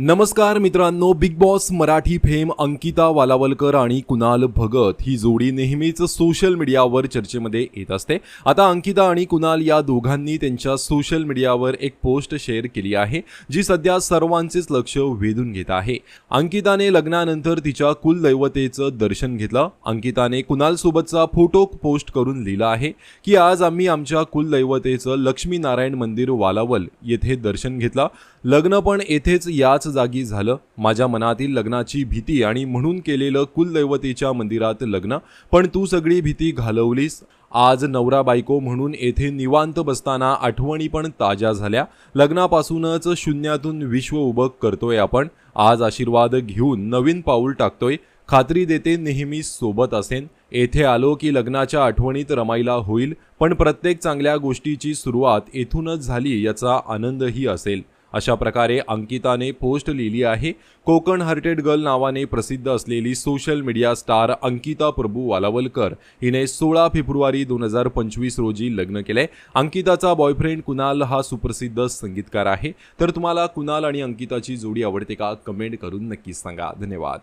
नमस्कार मित्रांनो big boss Marathi fame Ankita Walawalkar आणि कुणाल भगत ही जोडी नेहमीच सोशल मीडियावर चर्चेमध्ये येत असते. आता अंकिता आणि कुणाल या दोघांनी त्यांच्या सोशल मीडियावर एक पोस्ट शेअर केली आहे जी सध्या सर्वांचेच लक्ष वेधून घेत आहे. अंकिताने लग्नानंतर तिच्या कुलदैवतेचं दर्शन घेतलं. अंकिताने कुणालसोबतचा फोटो पोस्ट करून लिहिला आहे की आज आम्ही आमच्या कुलदैवतेचं लक्ष्मीनारायण मंदिर वालावल येथे दर्शन घेतलं. लग्न पण येथेच याच जागी झालं. माझ्या मनातील लग्नाची भीती आणि म्हणून केलेलं कुलदैवतेच्या मंदिरात लग्न. पण तू सगळी भीती घालवलीस. आज नवरा बायको म्हणून येथे निवांत बसताना आठवणी पण ताज्या झाल्या. लग्नापासूनच शून्यातून विश्व उभं करतोय आपण. आज आशीर्वाद घेऊन नवीन पाऊल टाकतोय. खात्री देते नेहमी सोबत असेन. येथे आलो की लग्नाच्या आठवणीत रमायला होईल. पण प्रत्येक चांगल्या गोष्टीची सुरुवात येथूनच झाली याचा आनंदही असेल. अशा प्रकारे अंकिताने पोस्ट लिहिली आहे. कोकण हार्टेड गर्ल नावाने प्रसिद्ध असलेली social media star Ankita Prabhu Walawalkar हिने सोळा फेब्रुवारी दोन हजार पंचवीस रोजी लग्न केलंय. अंकिताचा बॉयफ्रेंड कुणाल हा सुप्रसिद्ध संगीतकार आहे. तर तुम्हाला कुणाल आणि अंकिताची जोडी आवडते का? कमेंट करून नक्कीच सांगा. धन्यवाद.